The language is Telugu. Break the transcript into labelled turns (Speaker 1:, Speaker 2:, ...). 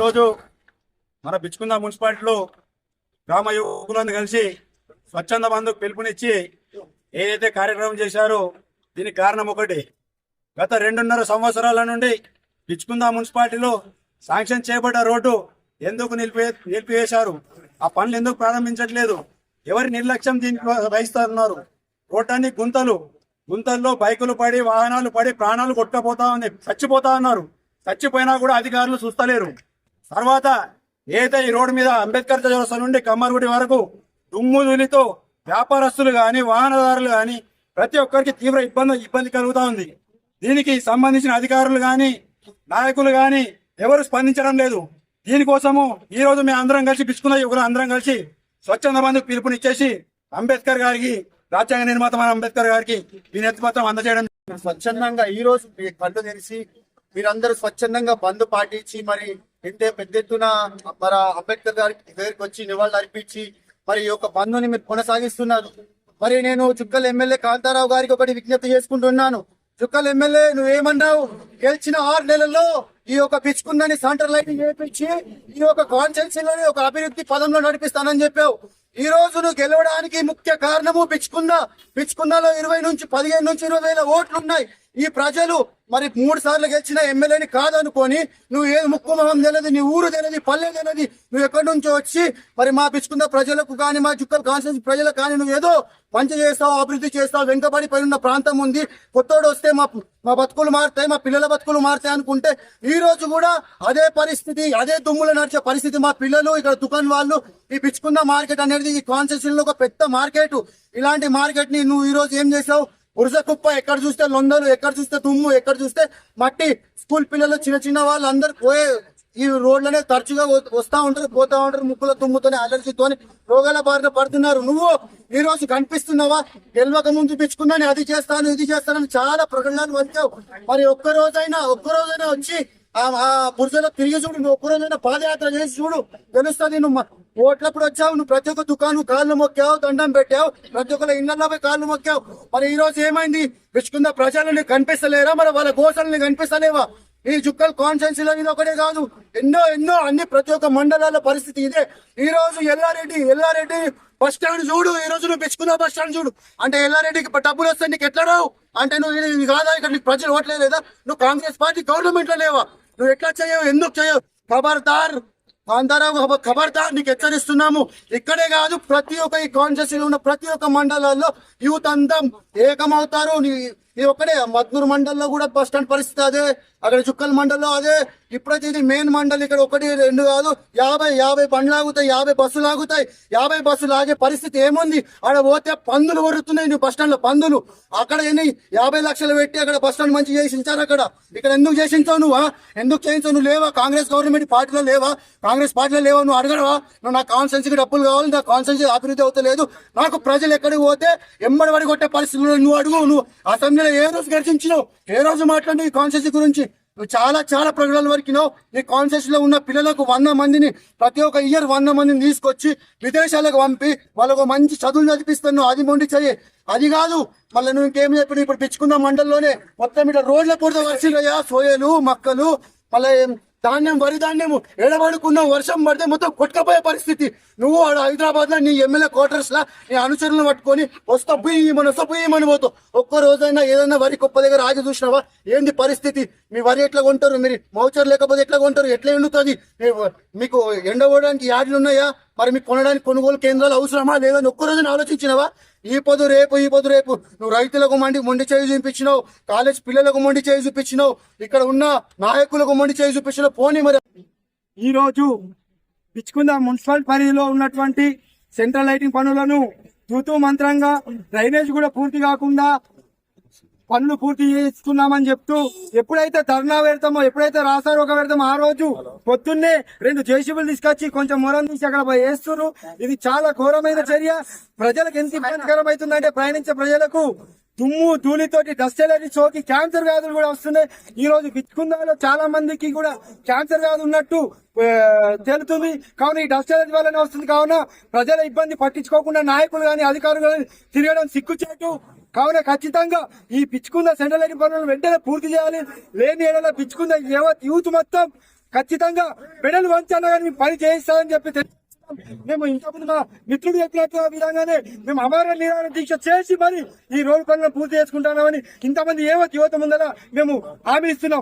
Speaker 1: ఈరోజు మన బిచ్చుకుంద మున్సిపాలిటీలో గ్రామ యువకులను కలిసి స్వచ్ఛంద బంధుకు పిలుపునిచ్చి ఏదైతే కార్యక్రమం చేశారో దీనికి కారణం ఒకటి. గత రెండున్నర సంవత్సరాల నుండి బిచ్చుకుంద మున్సిపాలిటీలో శాంక్షన్ చేయబడ్డ రోడ్డు ఎందుకు నిలిపి నిలిపివేశారు? ఆ పనులు ఎందుకు ప్రారంభించట్లేదు? ఎవరి నిర్లక్ష్యం దీనికి వహిస్తున్నారు? రోడ్డన్ని గుంతలు గుంతల్లో బైకులు పడి వాహనాలు పడి ప్రాణాలు కొట్టపోతా ఉన్నాయి చచ్చిపోతా ఉన్నారు. చచ్చిపోయినా కూడా అధికారులు చూస్తలేరు. తర్వాత ఏదైతే ఈ రోడ్డు మీద అంబేద్కర్ చౌరస్తా నుండి కమ్మరుగుడి వరకు దుమ్ము వ్యాపారస్తులు కానీ వాహనదారులు కానీ ప్రతి ఒక్కరికి తీవ్ర ఇబ్బంది ఇబ్బంది కలుగుతా ఉంది. దీనికి సంబంధించిన అధికారులు కానీ నాయకులు కానీ ఎవరు స్పందించడం లేదు. దీనికోసము ఈ రోజు మేము అందరం కలిసి పిచ్చుకున్న యువకులు అందరం కలిసి స్వచ్ఛంద బంధు పిలుపునిచ్చేసి అంబేద్కర్ గారికి రాజ్యాంగ నిర్మాత అంబేద్కర్ గారికి ఈ నెత్తిపత్రం అందజేయడం
Speaker 2: స్వచ్ఛందంగా ఈ రోజు మీ కళ్ళు తెరిచి మీరందరూ స్వచ్ఛందంగా బంద్ పాటించి మరి ఇంతే పెద్ద ఎత్తున మరి అంబేద్కర్ గారి దగ్గరికి వచ్చి నివాళులు అర్పించి మరి ఈ యొక్క బంధుని మీరు కొనసాగిస్తున్నారు. మరి నేను చుక్కల ఎమ్మెల్యే కాంతారావు గారికి ఒకటి విజ్ఞప్తి చేసుకుంటున్నాను. చుక్కల ఎమ్మెల్యే నువ్వేమన్నావు? గెలిచిన ఆరు నెలల్లో ఈ యొక్క పిచ్చుకుందని సెంటర్ లైటింగ్ చేపించి ఈ యొక్క కాన్స్టెన్సీలోని ఒక అభివృద్ధి పదంలో నడిపిస్తానని చెప్పావు. ఈ రోజు నువ్వు గెలవడానికి ముఖ్య కారణము పిచ్చుకున్న పిచ్చుకున్నలో ఇరవై నుంచి పదిహేను నుంచి ఇరవై వేల ఓట్లు ఉన్నాయి ఈ ప్రజలు మరి మూడు సార్లు గెలిచిన ఎమ్మెల్యేని కాదనుకొని నువ్వు ఏది ముక్కు మొహం తెలియదు నీ ఊరు తెలియదు పల్లె తెలియదు నువ్వు ఎక్కడి నుంచో వచ్చి మరి మా పిచ్చుకున్న ప్రజలకు కానీ మా చుక్కల కాన్స్టిట్యూన్సీ ప్రజలకు కానీ నువ్వు ఏదో మంచి చేస్తావు అభివృద్ధి చేస్తావు వెనుకబడిపోయి ఉన్న ప్రాంతం ఉంది. కొత్తోడు వస్తే మా మా బతుకులు మారుతాయి మా పిల్లల బతుకులు మారుతాయి అనుకుంటే ఈ రోజు కూడా అదే పరిస్థితి అదే దుమ్ములు నడిచే పరిస్థితి మా పిల్లలు ఇక్కడ దుకాణం వాళ్ళు ఈ పిచ్చుకున్న మార్కెట్ అనేది ఈ కాన్స్టిట్యూషన్లో ఒక పెద్ద మార్కెట్. ఇలాంటి మార్కెట్ని నువ్వు ఈ రోజు ఏం చేసావు ఉరుస కుప్ప ఎక్కడ చూస్తే లొందలు ఎక్కడ చూస్తే తుమ్ము ఎక్కడ చూస్తే మట్టి. స్కూల్ పిల్లలు చిన్న చిన్న వాళ్ళు అందరు పోయే ఈ రోడ్లనే తరచుగా వస్తూ వస్తా ఉంటారు పోతా ఉంటారు ముక్కుల తుమ్ముతోని అలర్జీతోని. రోగాల బారిన పడుతున్నారు. నువ్వు ఈ రోజు కనిపిస్తున్నావా? గెలవక ముందు పిచ్చుకున్నాను అది చేస్తాను ఇది చేస్తానని చాలా ప్రకటనలు వచ్చావు. మరి ఒక్క రోజైనా ఒక్క రోజైనా వచ్చి ఆ ఆ బురదలో తిరిగి చూడు నువ్వు ఒక్కరోజైనా పాదయాత్ర చేసి చూడు. తెలుస్తుంది నువ్వు ఓట్లప్పుడు వచ్చావు నువ్వు ప్రతి ఒక్క దుకాణం కాళ్ళు మొక్కావు దండం పెట్టావు ప్రతి ఒక్కరు ఇళ్ళలో పోయి కాళ్ళు మొక్కావు. మరి ఈ రోజు ఏమైంది? పిచ్చుకున్న ప్రజలని కనిపిస్తలేరా? మరి వాళ్ళ గోసలని కనిపిస్తలేవా? ఈ చుక్కల కాన్స్టెన్సీలో ఇది ఒకటే కాదు ఎన్నో ఎన్నో అన్ని ప్రతి ఒక్క మండలాల పరిస్థితి ఇదే. ఈ రోజు ఎల్లారెడ్డి ఎల్లారెడ్డి బస్ స్టాండ్ చూడు ఈ రోజు నువ్వు పెంచుకున్న బస్ స్టాండ్ చూడు. అంటే ఎల్లారెడ్డికి డబ్బులు వస్తే నీకు ఎట్లా రావు? అంటే నువ్వు ఇది- కాదా? ఇక్కడ నీకు ప్రజలు ఓట్లే లేదా? నువ్వు కాంగ్రెస్ పార్టీ గవర్నమెంట్లో లేవా? నువ్వు ఎట్లా చేయవు? ఎందుకు చేయవు? ఖబర్దార్ కాంతారావు ఖబర్దార్ నీకు హెచ్చరిస్తున్నాము. ఇక్కడే కాదు ప్రతి ఒక్క ఈ కాన్షియస్ ఉన్న ప్రతి ఒక్క మండలాల్లో యూత్ అంతా ఏకమవుతారు. నీ ఇది ఒక్కడే మద్నూరు మండల్లో కూడా బస్ స్టాండ్ పరిస్థితి అదే. అక్కడ చుక్కల మండల్లో అదే. ఇప్పుడైతే ఇది మెయిన్ మండల్. ఇక్కడ ఒకటి రెండు కాదు. యాభై యాభై బండ్లు ఆగుతాయి యాభై బస్సులు ఆగుతాయి. యాభై బస్సులు ఆగే పరిస్థితి ఏముంది? ఆడ పోతే పందులు కొరుతున్నాయి నువ్వు బస్ స్టాండ్లో పందులు. అక్కడ ఎన్ని? యాభై లక్షలు పెట్టి అక్కడ బస్ స్టాండ్ మంచి చేసించారు అక్కడ. ఇక్కడ ఎందుకు చేసించావు నువ్వు ఎందుకు చేయించావు? నువ్వు లేవా? కాంగ్రెస్ గవర్నమెంట్ పార్టీలో లేవా? కాంగ్రెస్ పార్టీలో లేవా? నువ్వు అడగడవా? నువ్వు నా కాన్స్టెన్సీకి డబ్బులు కావాలి నా కాన్స్టెన్సీ అభివృద్ధి అవుతలేదు. నాకు ప్రజలు ఎక్కడికి పోతే ఎమ్మడి పడి కొట్టే పరిస్థితులు నువ్వు అడుగు నువ్వు అసెంబ్లీలో ఏ రోజు గర్జించినావు? ఏ రోజు మాట్లాడి ఈ కాన్షియస్ గురించి? చాలా చాలా ప్రకటనల వరకు ఈ కాన్స్టిట్యూషన్లో ఉన్న పిల్లలకు వంద మందిని ప్రతి ఒక్క ఇయర్ వంద మందిని తీసుకొచ్చి విదేశాలకు పంపి వాళ్ళకు మంచి చదువులు చదివిస్తున్నావు అది మొండి చెయ్యి. అది కాదు మళ్ళీ నువ్వు ఇంకేం చెప్పి ఇప్పుడు పిచ్చుకున్న మండలంలోనే మొత్తం ఇట్లా రోడ్ల పూర్తి వర్షాలయ్యా సోయలు మక్కలు మళ్ళీ ధాన్యం వరి ధాన్యము ఎడబడుకున్న వర్షం పడితే మొత్తం కొట్టుకపోయే పరిస్థితి. నువ్వు ఆడ హైదరాబాద్లో నీ ఎమ్మెల్యే క్వార్టర్స్ లా నీ అనుచరులను పట్టుకొని వస్తా పోయి వస్తా పోయి పోతావు ఒక్క రోజైనా ఏదైనా వరి కుప్ప దగ్గర ఆగి చూసినావా? ఏంది పరిస్థితి? మీ వరి ఎట్లా కొంటారు మీరు? మౌచర్ లేకపోతే ఎట్లా కొంటారు? ఎట్లా ఎండుతుంది? మీకు ఎండబోవడానికి యాడ్లు ఉన్నాయా మరి మీకు కొనడానికి కొనుగోలు కేంద్రాలు అవసరమా లేదని ఒక్క రోజున ఆలోచించినవా? ఈ పొద్దు రేపు ఈ పొద్దు రేపు నువ్వు రైతులకు మండి మొండి చేయి చూపించినావు కాలేజ్ పిల్లలకు మొండి చేయి చూపించినావు ఇక్కడ ఉన్న నాయకులకు మొండి చేయి చూపించినావు పోనీ మరి.
Speaker 1: ఈ రోజు పిచ్చుకుంద మున్సిపల్ పరిధిలో ఉన్నటువంటి సెంట్రల్ లైటింగ్ పనులను తూతూ మంత్రంగా డ్రైనేజ్ కూడా పూర్తి కాకుండా పనులు పూర్తి చేసుకున్నామని చెప్తూ ఎప్పుడైతే ధర్నా పెడతామో ఎప్పుడైతే రాసారోక పెడతామో ఆ రోజు పొద్దున్నే రెండు జేసీబీలు తీసుకొచ్చి కొంచెం మొరం తీసి అక్కడ వేస్తున్నారు ఇది చాలా ఘోరమైన చర్య. ప్రజలకు ఎంత ఇబ్బందికరం అవుతుందంటే ప్రయాణించే ప్రజలకు దుమ్ము ధూళితోటి డస్ట్ ఎలర్జీ సోకి క్యాన్సర్ వ్యాధులు కూడా వస్తున్నాయి. ఈ రోజు బిచ్చుకుందాలో చాలా మందికి కూడా క్యాన్సర్ వ్యాధి ఉన్నట్టు ఆ, తేలుతుంది కావున ఈ డస్ట్ ఎలర్జీ వల్లనే వస్తుంది. కావున ప్రజల ఇబ్బంది పట్టించుకోకుండా నాయకులు గాని అధికారులు గాని తిరగడం సిగ్గుచేటు. కావున ఖచ్చితంగా ఈ పిచ్చుకున్న సెంట్రల్ లైన్ పనులను వెంటనే పూర్తి చేయాలి. లేని ఏడల పిచ్చుకున్న యువత్ యూత్ మొత్తం
Speaker 2: ఖచ్చితంగా పెడలు వంచాను కానీ పని చేయిస్తామని చెప్పి మేము ఇంతకుముందు మా మిత్రుడు చెప్పినట్టు విధంగానే మేము అమర నిరాహార దీక్ష చేసి మరి ఈ రోడ్డు పనులను పూర్తి చేసుకుంటున్నామని ఇంతమంది యువత యువత ముందర మేము హామీ ఇస్తున్నాం.